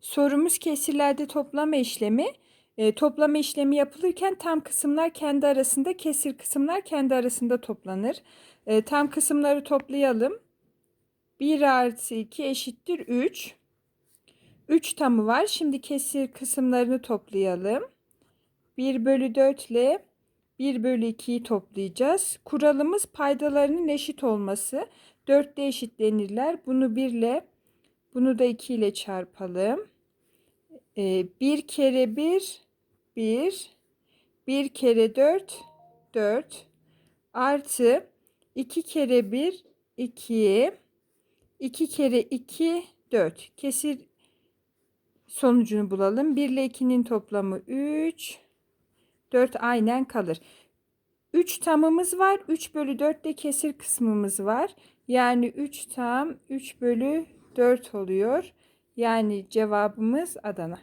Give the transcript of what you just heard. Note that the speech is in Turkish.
Sorumuz kesirlerde toplama işlemi. E, toplama işlemi yapılırken tam kısımlar kendi arasında, kesir kısımlar kendi arasında toplanır. E, tam kısımları toplayalım. 1 artı 2 eşittir 3. 3 tamı var. Şimdi kesir kısımlarını toplayalım. 1 bölü 4 ile 1 bölü 2'yi toplayacağız. Kuralımız paydalarının eşit olması. 4 de eşitlenirler. Bunu 1 ile bunu da 2 ile çarpalım. Ee, 1 kere 1 1 1 kere 4 4 artı 2 kere 1 2 2 kere 2 4 kesir sonucunu bulalım. 1 ile 2'nin toplamı 3 4 aynen kalır. 3 tamımız var. 3 bölü 4 de kesir kısmımız var. Yani 3 tam 3 bölü 4 oluyor. Yani cevabımız Adana.